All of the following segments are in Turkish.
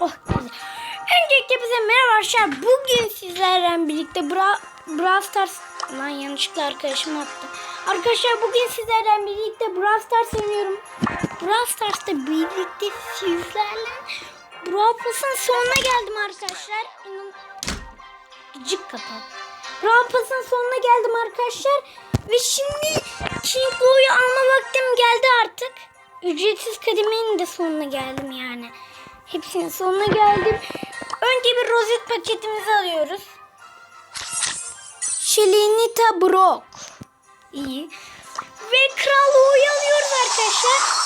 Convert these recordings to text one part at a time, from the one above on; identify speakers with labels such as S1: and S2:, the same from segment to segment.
S1: Oh güzel. Öncelikle bize merhaba arkadaşlar. Bugün sizlerle birlikte Bra Brawl Stars... Lan yanlışlıkla arkadaşım attı. Arkadaşlar bugün sizlerle birlikte Brawl Stars oynuyorum. Brawl Stars'ta birlikte sizlerle Brawl Pass'ın sonuna geldim arkadaşlar. İnan... Gıcık kapat. Brawl Pass'ın sonuna geldim arkadaşlar. Ve şimdi King Lou'yu alma vaktim geldi artık. Ücretsiz kademenin de sonuna geldim yani. Hepsinin sonuna geldim. Önce bir rozet paketimizi alıyoruz. Şelinita Brock. İyi. Ve Kral Lou'yu alıyoruz arkadaşlar.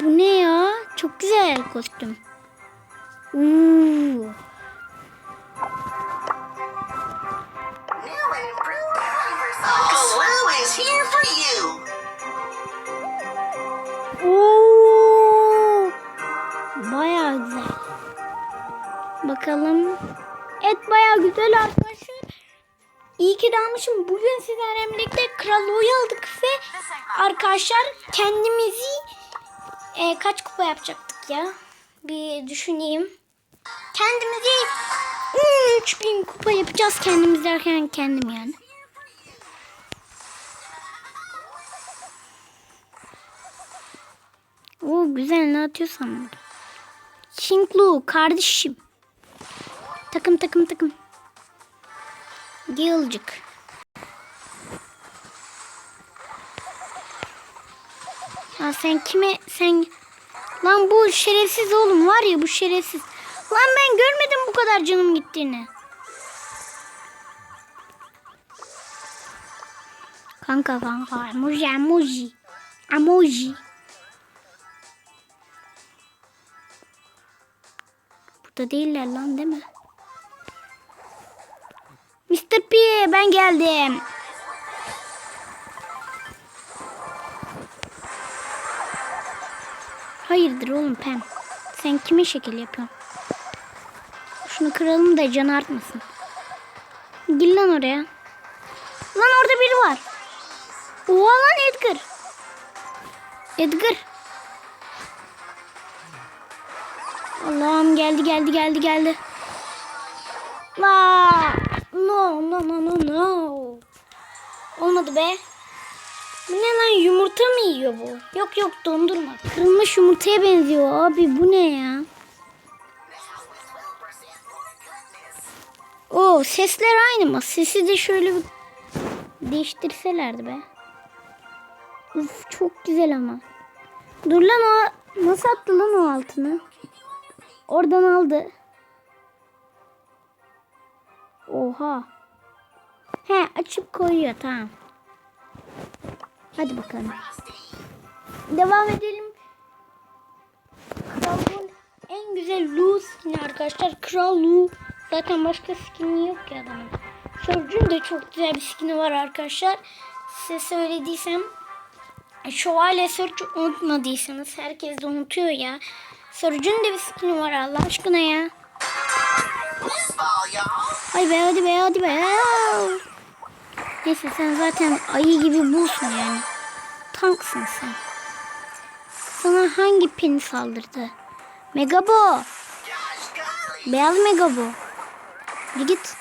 S1: Bu ne ya? Çok güzel kostüm. Uuu. Bakalım. Et bayağı güzel arkadaşlar. İyi ki de almışım. Bugün sizlerle birlikte Kral aldık ve arkadaşlar kendimizi e, kaç kupa yapacaktık ya? Bir düşüneyim. Kendimizi 13 bin kupa yapacağız kendimiz derken kendim yani. Oo güzel ne atıyorsan. Şinklu kardeşim. Takım takım takım. Gılcık. Ya sen kime sen lan bu şerefsiz oğlum var ya bu şerefsiz. Lan ben görmedim bu kadar canım gittiğini. Kanka kanka emoji emoji. Emoji. Burada değiller lan değil mi? Mr. P ben geldim. Hayırdır oğlum Pem? Sen kime şekil yapıyorsun? Şunu kıralım da canı artmasın. Gel lan oraya. Lan orada biri var. Oha lan Edgar. Edgar. Allah'ım geldi geldi geldi geldi. La no no no no no. Olmadı be. Bu ne lan yumurta mı yiyor bu? Yok yok dondurma. Kırılmış yumurtaya benziyor abi bu ne ya? Oo sesler aynı mı? Sesi de şöyle bir değiştirselerdi be. Uf çok güzel ama. Dur lan o nasıl attı lan o altını? Oradan aldı. Oha. He açıp koyuyor tamam. Hadi bakalım. Devam edelim. Kral Lu en güzel Lu skin arkadaşlar. Kral Lu. Zaten başka skin'i yok ki adamın. Sörcün de çok güzel bir skin'i var arkadaşlar. Size söylediysem Şövalye Search unutmadıysanız herkes de unutuyor ya. Sörcün de bir skin'i var Allah aşkına ya. Hadi be hadi be hadi be. Neyse sen zaten ayı gibi bulsun yani. Tanksın sen. Sana hangi pin saldırdı? Megabo. Beyaz Megabo. Bir git.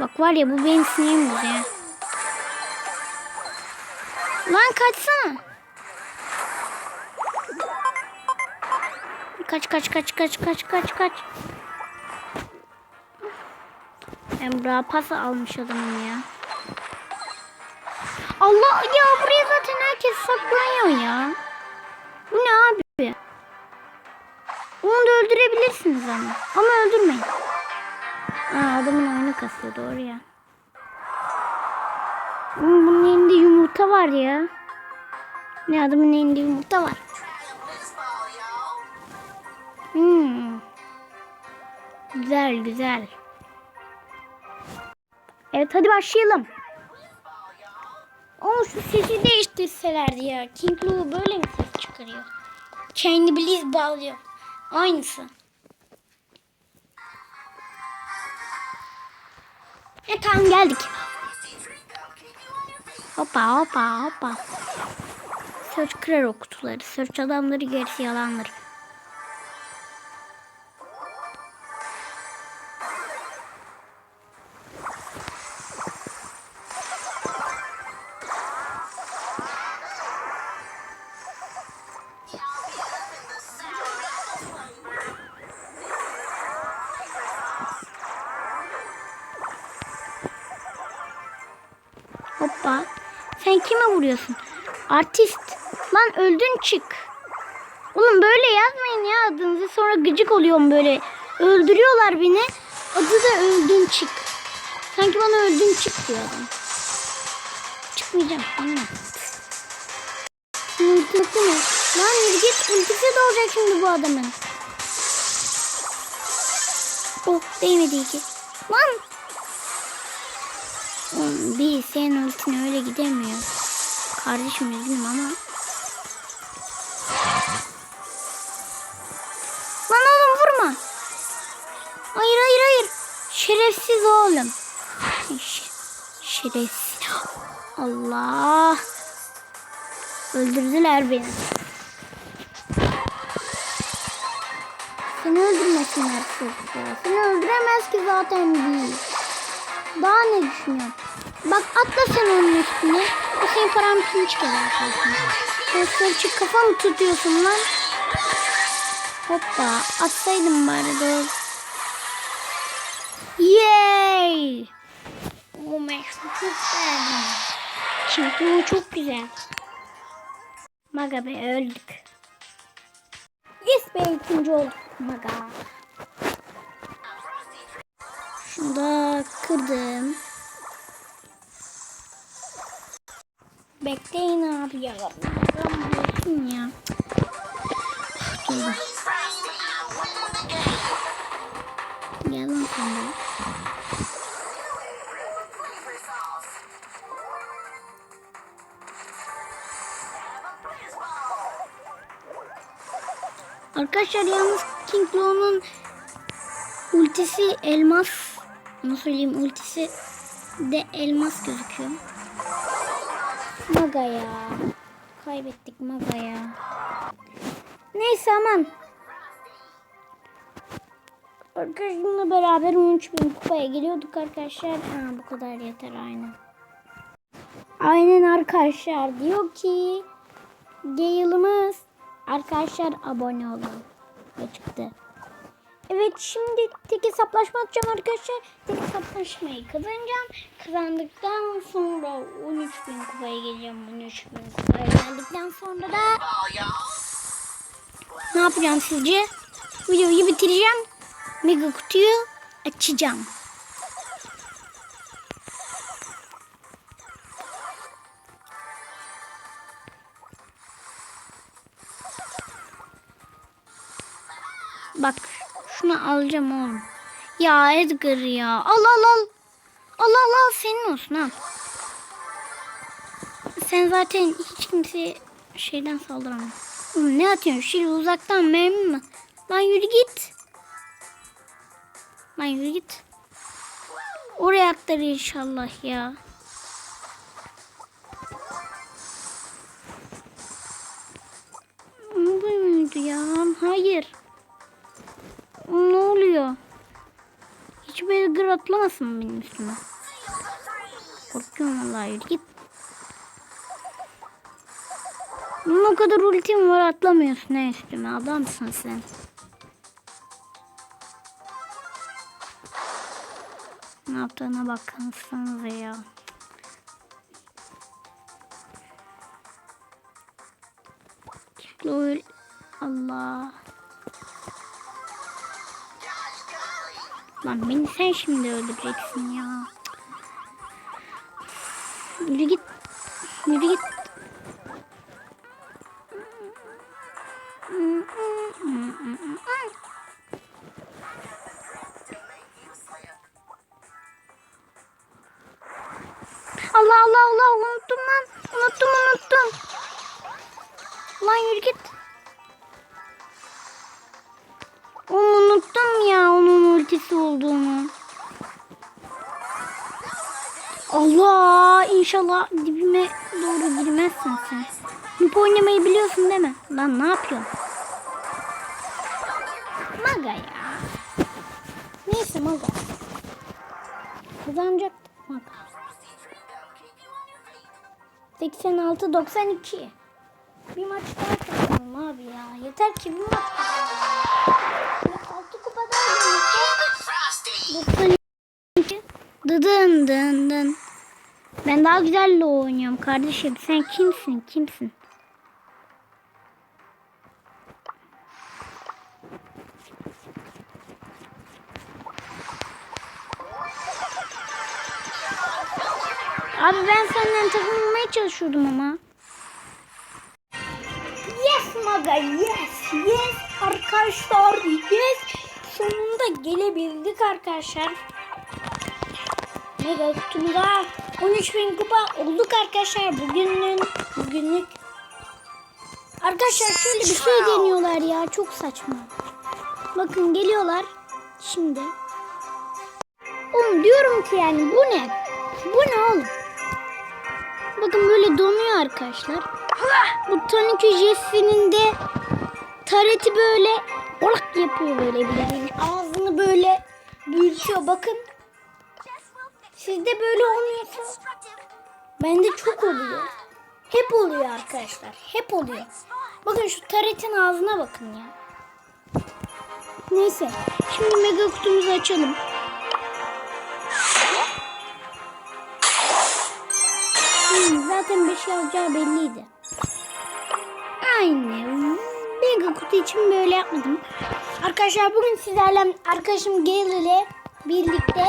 S1: Bak var ya bu benim sinirim bozuyor. Lan kaçsana. Kaç kaç kaç kaç kaç kaç kaç. Buraya pas almış adamım ya. Allah ya buraya zaten herkes saklanıyor ya. Bu ne abi? Onu da öldürebilirsiniz ama. Ama öldürmeyin. Aa, adamın oyunu kasıyor doğru ya. Bunun elinde yumurta var ya. Ne adamın elinde yumurta var. Hmm. Güzel güzel. Evet hadi başlayalım. Ama şu sesi değiştirselerdi ya. King Lou böyle mi ses çıkarıyor? Kendi Blizz bağlıyor. Aynısı. E tamam geldik. Hoppa hoppa hoppa. Search kırar o kutuları. Search adamları gerisi yalandır. Hoppa. Sen kime vuruyorsun? Artist. Lan öldün çık. Oğlum böyle yazmayın ya adınızı. Sonra gıcık oluyorum böyle. Öldürüyorlar beni. Adı da öldün çık. Sanki bana öldün çık diyor adam. Çıkmayacağım. Anne. Ultisi mi? Lan git. Ultisi de olacak şimdi bu adamın. Oh değmedi iki. Lan Bir senin ultine öyle gidemiyor. Kardeşim üzgünüm ama. Lan oğlum vurma. Hayır hayır hayır. Şerefsiz oğlum. Şerefsiz. Allah. Öldürdüler beni. Seni öldürmesinler ya. Seni öldüremez ki zaten değil. Daha ne düşünüyorsun? Bak atla sen onun üstüne. O senin çıkacak zaten. Sen sırçık kafa mı tutuyorsun lan? Hoppa atsaydım bari doğru. Yay! O meşhur çok beğendim. Çünkü o çok güzel. Maga be öldük. Yes be ikinci olduk Maga. Da kırdım. Bekleyin abi ya. Bırakayım ya. Dur bak. Gel lan sen. Arkadaşlar yalnız King Law'un ultisi elmas. Onu söyleyeyim ultisi de elmas gözüküyor. Maga ya. Kaybettik Maga ya. Neyse aman. Arkadaşımla beraber 13.000 kupaya geliyorduk arkadaşlar. Ha, bu kadar yeter aynen. Aynen arkadaşlar diyor ki Gale'ımız arkadaşlar abone olun. Ve çıktı. Evet şimdi tek hesaplaşma atacağım arkadaşlar. Tek hesaplaşmayı kazanacağım. Kazandıktan sonra 13.000 kupaya geleceğim. 13.000 kupaya geldikten sonra da ne yapacağım sizce? Videoyu bitireceğim. Mega kutuyu açacağım. Bak şunu alacağım oğlum. Ya Edgar ya. Al al al. Al al al senin olsun al. Sen zaten hiç kimseye şeyden saldıramaz. Oğlum ne atıyorsun? Şöyle uzaktan mermi mi? Lan yürü git. Lan yürü git. Oraya atlar inşallah ya. Atlamasın benim üstüme. Korkuyorum vallahi yürü git. Bunun o kadar ultim var atlamıyorsun ne üstüme adamsın sen. Ne yaptığına bakınsanıza ya. Lol. Allah. Lan beni sen şimdi öldüreceksin ya. Yürü git. Yürü git. Allah Allah Allah unuttum lan. Unuttum unuttum. Lan yürü git. Onu unuttum ya ultisi olduğunu. Allah inşallah dibime doğru girmezsin sen. Nup oynamayı biliyorsun değil mi? Lan ne yapıyorsun? Maga ya. Neyse Maga. Kazanacaktık Maga. 86-92. Bir maç daha kazanalım abi ya. Yeter ki bir maç kazanalım. 92. Dıdın dın dın. Ben daha güzelle oynuyorum kardeşim. Sen kimsin? Kimsin? Abi ben senden takılmaya çalışıyordum ama. Gelebildik arkadaşlar. Mega kutumda 13.000 kupa olduk arkadaşlar bugünün bugünlük. Arkadaşlar şöyle bir şey deniyorlar ya çok saçma. Bakın geliyorlar şimdi. Oğlum diyorum ki yani bu ne? Bu ne oğlum? Bakın böyle donuyor arkadaşlar. Bu Tanuki Jesse'nin de tareti böyle olak yapıyor böyle bir. Yani ağzını böyle büyütüyor bakın. Sizde böyle olmuyorsa bende çok oluyor. Hep oluyor arkadaşlar. Hep oluyor. Bakın şu taretin ağzına bakın ya. Neyse. Şimdi mega kutumuzu açalım. Hmm, zaten bir şey alacağı belliydi. Aynen. Mega kutu için böyle yapmadım. Arkadaşlar bugün sizlerle arkadaşım Gale ile birlikte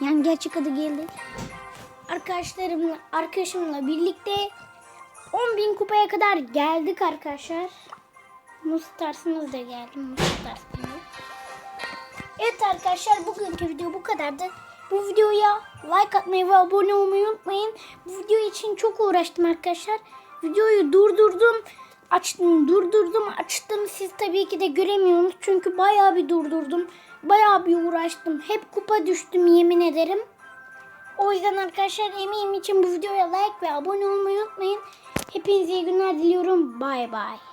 S1: yani gerçek adı Gale arkadaşlarımla arkadaşımla birlikte 10.000 kupaya kadar geldik arkadaşlar. Mustarsınız da geldim. Mustarsınız. Evet arkadaşlar bugünkü video bu kadardı. Bu videoya like atmayı ve abone olmayı unutmayın. Bu video için çok uğraştım arkadaşlar. Videoyu durdurdum. Açtım, durdurdum, açtım. Siz tabii ki de göremiyorsunuz. Çünkü bayağı bir durdurdum. Bayağı bir uğraştım. Hep kupa düştüm yemin ederim. O yüzden arkadaşlar emeğim için bu videoya like ve abone olmayı unutmayın. Hepinize iyi günler diliyorum. Bay bay.